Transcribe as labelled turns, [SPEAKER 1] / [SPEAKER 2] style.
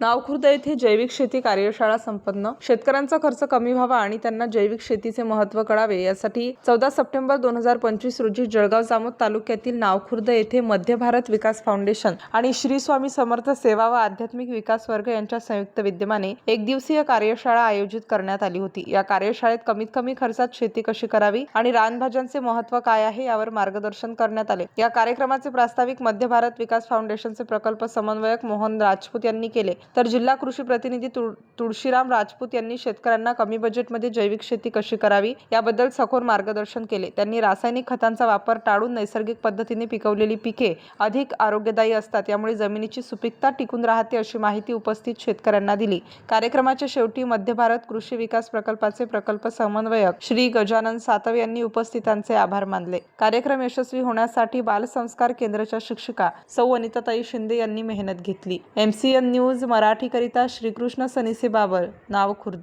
[SPEAKER 1] Navkhurd येथे जैविक शेती कार्यशाळा संपन्न. शेतकऱ्यांचा खर्च कमी व्हावा आणि त्यांना जैविक शेतीचे महत्त्व कळावे यासाठी चौदा सप्टेंबर दोन हजार पंचवीस रोजी जळगाव जामोद तालुक्यातील नावखुर्द येथे मध्य भारत विकास फाउंडेशन आणि श्री स्वामी समर्थ सेवा व आध्यात्मिक विकास वर्ग यांच्या संयुक्त विद्यमाने एक दिवसीय कार्यशाळा आयोजित करण्यात आली होती. या कार्यशाळेत कमीत कमी खर्चात शेती कशी करावी आणि रानभाज्यांचे महत्त्व काय आहे यावर मार्गदर्शन करण्यात आले. या कार्यक्रमाचे प्रास्ताविक मध्य भारत विकास फाउंडेशनचे प्रकल्प समन्वयक मोहन राजपूत यांनी केले. तर जिल्हा कृषी प्रतिनिधी तुळ- तुळशीराम राजपूत यांनी शेतकऱ्यांना कमी बजेटमध्ये जैविक शेती कशी करावी याबद्दल सखोल मार्गदर्शन केले. त्यांनी रासायनिक खतांचा वापर टाळून नैसर्गिक पद्धतीने पिकवलेली पिके अधिक आरोग्यदायी असतात. यामुळे जमिनीची सुपीकता टिकून राहते अशी माहिती उपस्थित शेतकऱ्यांना दिली. कार्यक्रमाच्या शेवटी मध्य भारत कृषी विकास प्रकल्पाचे प्रकल्प समन्वयक श्री गजानन सातव यांनी उपस्थितांचे आभार मानले. कार्यक्रम यशस्वी होण्यासाठी बालसंस्कार केंद्राच्या शिक्षिका सौ अनिताताई शिंदे यांनी मेहनत घेतली. एमसीएन न्यूज मराठीकरिता श्रीकृष्ण सनिसे बाबर नाव खुर्द